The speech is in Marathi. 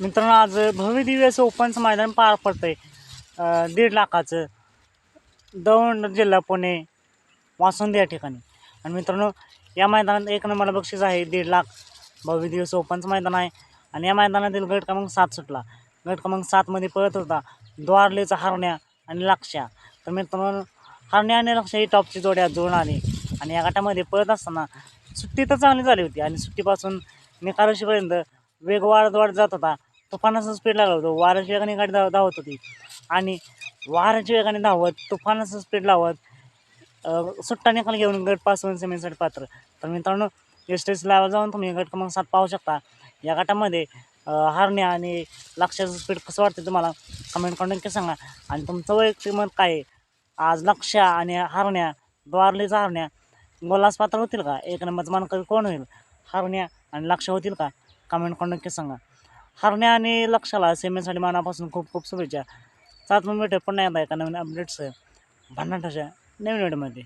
मित्रांनो आज भव्य दिव्य असं ओपनचं मैदान पार पडतं आहे दीड लाखाचं. दौंड जिल्हा पुणे वासुंदी या ठिकाणी. आणि मित्रांनो या मैदानात एक नंबरला बक्षीस आहे दीड लाख. भव्य दिवस ओपनचं मैदान आहे. आणि या मैदानातील गट क्रमांक सात सुटला. गट क्रमांक सातमध्ये पळत होता द्वारलेचा हरण्या आणि लक्ष्या. तर मित्रांनो हरण्या आणि लक्ष्या ही टॉपची जोड्या जुळून आली. आणि या गटामध्ये पळत असताना सुट्टी तर चांगली झाली होती. आणि सुट्टीपासून निकालशीपर्यंत वेग वाढत वाढत जात होता. तुफानाचा स्पीड लागला होता. वाराच्या वेगाने गाडी धाव धावत होती. आणि वाराच्या वेगाने धावत तुफानाचं स्पीड लावत सुट्टा निकाल घेऊन गट पाच वन सेमीसाठी पात्र. तर मित्रांनो एस्टेस लावा जाऊन तुम्ही गट क्रमांक सात पाहू शकता. या गटामध्ये हारणे हारण्या आणि लक्षाचं स्पीड कसं वाटतं तुम्हाला कमेंट करून नक्की सांगा. आणि तुमचं वैयक्तिक मत काय आहे? आज लक्ष्या आणि हारण्या द्वारलेचा हारण्या गोलास पात्र होतील का? एक नंबरचं मानकरी कोण होईल? हारण्या आणि लक्ष होतील का? कमेंट करून नक्की सांगा. हरण्या आणि लक्षाला सेमीसाठी मनापासून खूप खूप शुभेच्छा. सात मिनिट नाही आता एका नवीन अपडेट्स भन्नाटाच्या नवीन व्हिडिओमध्ये